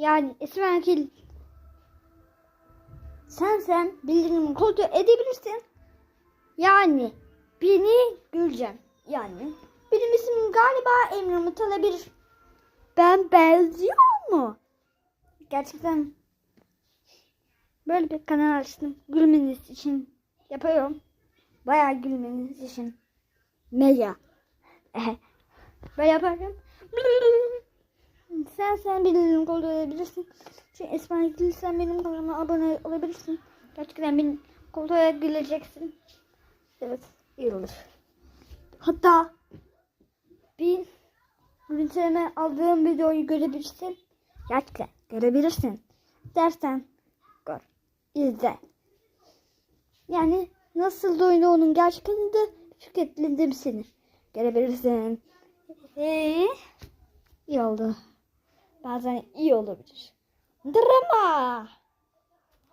Yani İsmail sen sen bildirimimi kontrol edebilirsin. Yani beni Gülcem. Yani benim ismim galiba Emre Umut olabilir. Ben benziyor mu? Gerçekten böyle bir kanal açtım. Gülmeniz için yapıyorum. Bayağı gülmeniz için. Mega. Böyle yaparken sen sen benim kontrol edebilirsin. Çünkü Esma ilgili sen benim kanalıma abone olabilirsin. Gerçekten beni kontrol edebileceksin. Evet iyi olur. Hatta bir üniteme aldığım videoyu görebilirsin. Gerçekten görebilirsin. Dersen gör. izle. Yani nasıl oyunu gerçek adı şirketlendim seni. Görebilirsin. Ee, iyi oldu. Bazen iyi olabilir. Drama.